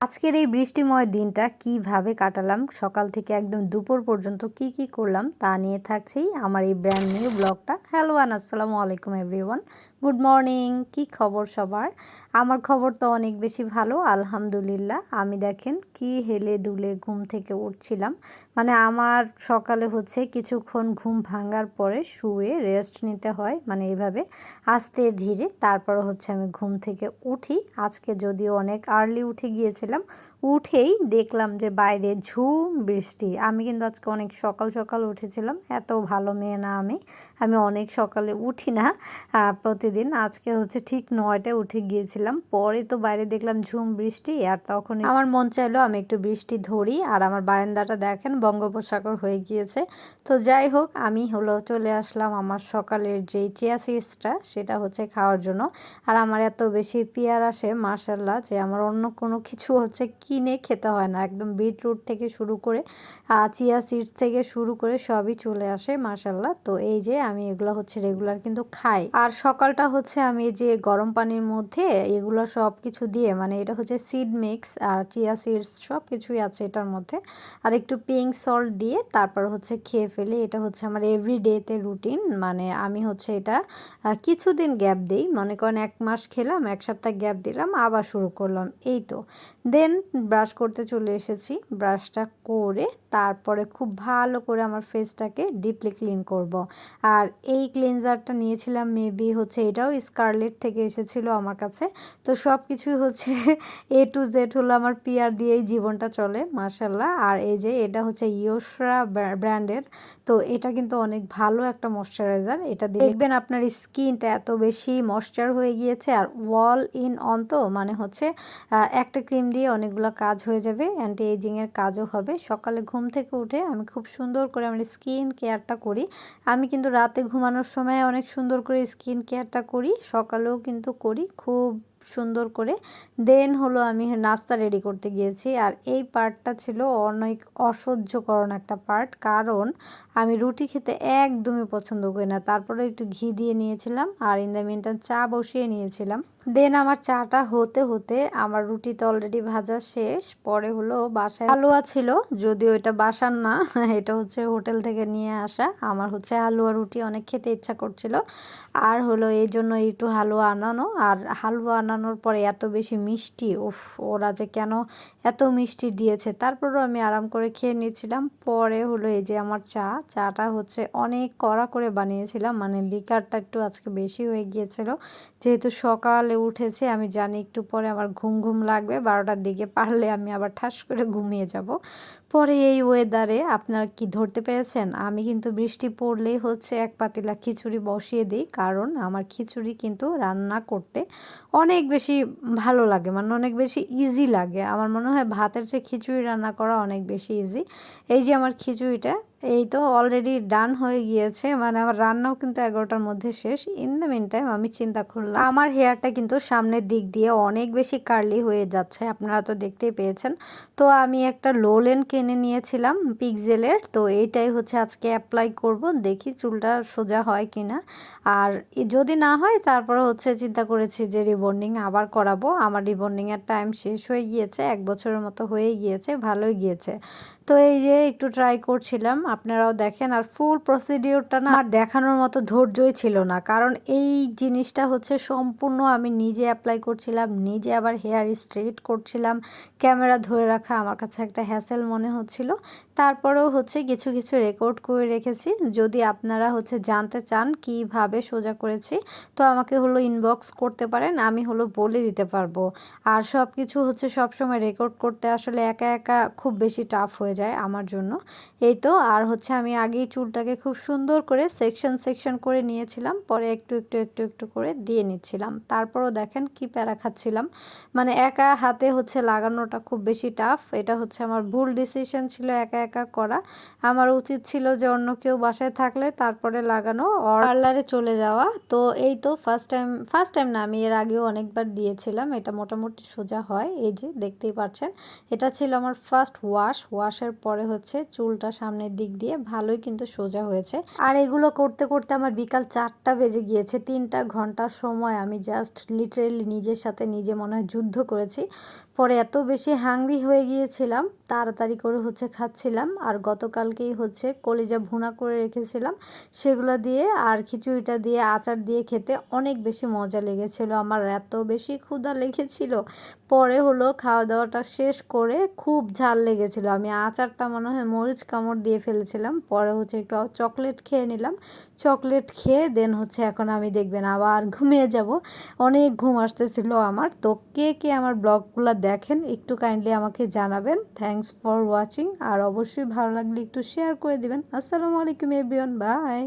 আজকের এই বৃষ্টিময় দিনটা কীভাবে কাটালাম, সকাল থেকে একদম দুপুর পর্যন্ত কি কি করলাম তা নিয়ে থাকছেই আমার এই ব্র্যান্ড নিউ ব্লগটা হ্যালো আন আসসালামু আলাইকুম এভরিওয়ান গুড মর্নিং কি খবর সবার? আমার খবর তো অনেক বেশি ভালো, আলহামদুলিল্লাহ। আমি দেখেন কি হেলে দুলে ঘুম থেকে উঠছিলাম। মানে আমার সকালে হচ্ছে কিছুক্ষণ ঘুম ভাঙার পরে শুয়ে রেস্ট নিতে হয় মানে এইভাবে আস্তে ধীরে। তারপর হচ্ছে আমি ঘুম থেকে উঠি। আজকে যদিও অনেক আর্লি উঠে গিয়েছিলাম, উঠেই দেখলাম যে বাইরে ঝুম বৃষ্টি। আমি কিন্তু আজকে অনেক সকাল সকাল উঠেছিলাম। এত ভালো মেয়ে না আমি। আমি অনেক সকালে উঠি না। প্রতিদিন আজকে হচ্ছে ঠিক নয়টায় উঠে গিয়েছিলাম। পরে তো বাইরে দেখলাম ঝুম বৃষ্টি আর তখন আমার মন চাইলো আমি একটু বৃষ্টি ধরি আর আমার বারান্দাটা দেখেন বঙ্গোপসাগর হয়ে গিয়েছে। তো যাই হোক, আমি হলো চলে আসলাম আমার সকালের যেই চিয়া সিডসটা, সেটা হচ্ছে খাওয়ার জন্য। আর আমার এত বেশি পিয়ার আসে মার্শাল্লাহ যে আমার অন্য কোনো কিছু হচ্ছে কিনে খেতে হয় না। একদম বিটরুট থেকে শুরু করে চিয়া সিডস থেকে শুরু করে সবই চলে আসে মার্শাল্লাহ তো এই যে আমি এগুলো হচ্ছে রেগুলার কিন্তু খাই। আর সকালটা হচ্ছে আমি যে গরম পানির মধ্যে এগুলো সব কিছু দিয়ে মানে এটা হচ্ছে সিড মিক্স আর চিয়া সিডস সব কিছুই আছে এটার মধ্যে। আর একটু পিঙ্ক সল্ট দিয়ে তারপর হচ্ছে খেয়ে ফেলি। এটা হচ্ছে আমার এভরিডেতে রুটিন মানে আমি হচ্ছে এটা কিছুদিন গ্যাপ দিই। মনে করেন এক মাস খেলাম, এক সপ্তাহ গ্যাপ দিলাম, আবার শুরু করলাম। এই তো। দেন ব্রাশ করতে চলে এসেছি। ব্রাশটা করে তারপরে খুব ভালো করে আমার ফেসটাকে ডিপলি ক্লিন করব। আর এই ক্লিনজারটা নিয়েছিলাম মেবি হচ্ছে এটাও স্কারলেট থেকে এসেছিল আমার কাছে। তো সব কিছুই হচ্ছে এ টু জেড হলো আমার পিয়ার দিয়েই জীবনটা চলে মার্শাল্লাহ আর এই যে এটা হচ্ছে ইয়োসরা ব্র্যান্ডের তো এটা কিন্তু অনেক ভালো একটা ময়শ্চারাইজার এটা দেখবেন আপনার স্কিনটা এত বেশি ময়শ্চার হয়ে গিয়েছে আর ওয়াল ইন অন তো মানে হচ্ছে একটা ক্রিম দিয়ে অনেকগুলো কাজ হয়ে যাবে অ্যান্টি এজিংয়ের কাজও হবে। সকালে ঘুম থেকে উঠে আমি খুব সুন্দর করে আমার স্কিন কেয়ারটা করি। আমি কিন্তু রাতে ঘুমানোর সময় অনেক সুন্দর করে স্কিন কেয়ারটা করি সকালেও কিন্তু করি খুব সুন্দর করে। দেন হলো আমি নাস্তা রেডি করতে গিয়েছি। আর এই পার্টটা ছিল অনেক অসহ্যকরণ একটা পার্ট কারণ আমি রুটি খেতে একদমই পছন্দ করি না। তারপরে একটু ঘি দিয়ে নিয়েছিলাম আর ইন দ্য চা বসিয়ে নিয়েছিলাম। দেন আমার চাটা হতে হতে আমার রুটি তো অলরেডি ভাজা শেষ। পরে হলো বাসায় হালুয়া ছিল, যদিও এটা বাসার না, এটা হচ্ছে হোটেল থেকে নিয়ে আসা। আমার হচ্ছে হালুয়া রুটি অনেক খেতে ইচ্ছা করছিল। আর হলো এই জন্য একটু হালুয়া আনানো। আর হালুয়া আনানোর পরে এত বেশি মিষ্টি, উফ, ওরা যে কেন এত মিষ্টি দিয়েছে? তারপরও আমি আরাম করে খেয়ে নিয়েছিলাম। পরে হলো এই যে আমার চা, চাটা হচ্ছে অনেক কড়া করে বানিয়েছিলাম। মানে লিকারটা একটু আজকে বেশি হয়ে গিয়েছিল। যেহেতু সকালে উঠেছে, আমি জানি একটু পরে আমার ঘুম ঘুম লাগবে। বারোটার দিকে পারলে আমি আবার ঠাস করে ঘুমিয়ে যাব। পরে এই ওয়েদারে আপনারা কি ধরতে পেরেছেন? আমি কিন্তু বৃষ্টি পড়লেই হচ্ছে এক পাতিলা খিচুড়ি বসিয়ে দিই। কারণ আমার খিচুড়ি কিন্তু রান্না করতে অনেক বেশি ভালো লাগে মানে অনেক বেশি ইজি লাগে। আমার মনে হয় ভাতের চেয়ে খিচুড়ি রান্না করা অনেক বেশি ইজি এই যে আমার খিচুড়িটা এই তো অলরেডি ডান হয়ে গিয়েছে মানে আমার রান্নাও কিন্তু এগারোটার মধ্যে শেষ। ইন দ্য মিন টাইম আমি চিন্তা করলাম, আমার হেয়ারটা কিন্তু সামনের দিক দিয়ে অনেক বেশি কার্লি হয়ে যাচ্ছে, আপনারা তো দেখতেই পেয়েছেন। তো আমি একটা লোলেন কিনে নিয়েছিলাম পিকজেলের তো এইটাই হচ্ছে আজকে অ্যাপ্লাই করব, দেখি চুলটা সোজা হয় কি না আর যদি না হয়, তারপরে হচ্ছে চিন্তা করেছি যে রিবন্ডিং আবার করাবো, আমার রিবন্ডিংয়ের টাইম শেষ হয়ে গিয়েছে, এক বছরের মতো হয়ে গিয়েছে, ভালোই গিয়েছে। তো এই যে একটু ট্রাই করছিলাম আপনারাও দেখেন আর ফুল প্রসিডিওরটা না আর দেখানোর মতো ধৈর্যই ছিল না। কারণ এই জিনিসটা হচ্ছে সম্পূর্ণ আমি নিজে অ্যাপ্লাই করছিলাম, নিজে আবার হেয়ার স্ট্রেট করছিলাম ক্যামেরা ধরে রাখা আমার কাছে একটা হ্যাসেল মনে হচ্ছিল। তারপরেও হচ্ছে কিছু কিছু রেকর্ড করে রেখেছি। যদি আপনারা হচ্ছে জানতে চান কীভাবে সোজা করেছি, তো আমাকে হলো ইনবক্স করতে পারেন, আমি হলো বলে দিতে পারব। আর সব কিছু হচ্ছে সবসময় রেকর্ড করতে আসলে একা একা খুব বেশি টাফ হয়ে যায় আমার জন্য। এই তো আর হচ্ছে আমি আগেই চুলটাকে খুব সুন্দর করে সেকশন সেকশন করে নিয়েছিলাম। পরে একটু একটু একটু একটু করে দিয়ে নিচ্ছিলাম। তারপরও দেখেন কি প্যারা খাচ্ছিলাম। মানে একা হাতে হচ্ছে লাগানোটা খুব বেশি টাফ এটা হচ্ছে আমার ভুল ডিসিশন ছিল একা একা করা। আমার উচিত ছিল যে অন্য কেউ বাসায় থাকলে তারপরে লাগানো পার্লারে চলে যাওয়া। তো এই তো ফার্স্ট টাইম ফার্স্ট টাইম না, আমি এর আগেও অনেকবার দিয়েছিলাম। এটা মোটামুটি সোজা হয়। এই যে দেখতেই পাচ্ছেন, এটা ছিল আমার ফার্স্ট ওয়াশ ওয়াশের পরে হচ্ছে চুলটা সামনের দিক দিক দিয়ে ভালোই কিন্তু সোজা হয়েছে। আর এগুলো করতে করতে আমার বিকাল চারটা বেজে গিয়েছে, তিনটা ঘণ্টার সময় আমি জাস্ট লিটারেলি নিজের সাথে নিজে মনে হয় যুদ্ধ করেছি। পরে এত বেশি হাংরি হয়ে গিয়েছিলাম তাড়াতাড়ি করে হচ্ছে খাচ্ছিলাম। আর গতকালকেই হচ্ছে কলিজা ভুনা করে রেখেছিলাম। সেগুলো দিয়ে আর খিচুড়িটা দিয়ে, আচার দিয়ে খেতে অনেক বেশি মজা লেগেছিল। আমার এত বেশি ক্ষুধা লেগেছিল। পরে হলো খাওয়া দাওয়াটা শেষ করে খুব ঝাল লেগেছিল। আমি আচারটা মনে হয় মরিচ কামড় দিয়ে ফেলেছিলাম। পরে হচ্ছে একটু চকলেট খেয়ে নিলাম। চকলেট খেয়ে দেন হচ্ছে এখন আমি দেখবেন আবার ঘুমিয়ে যাব। অনেক ঘুম আসতেছিল আমার। তো কে কে আমার ব্লগগুলো দেখেন একটু কাইন্ডলি আমাকে জানাবেন। থ্যাংকস ফর ওয়াচিং আর অবশ্যই ভালো লাগলে একটু শেয়ার করে দেবেন। আসসালামু আলাইকুম এভরিওয়ান বাই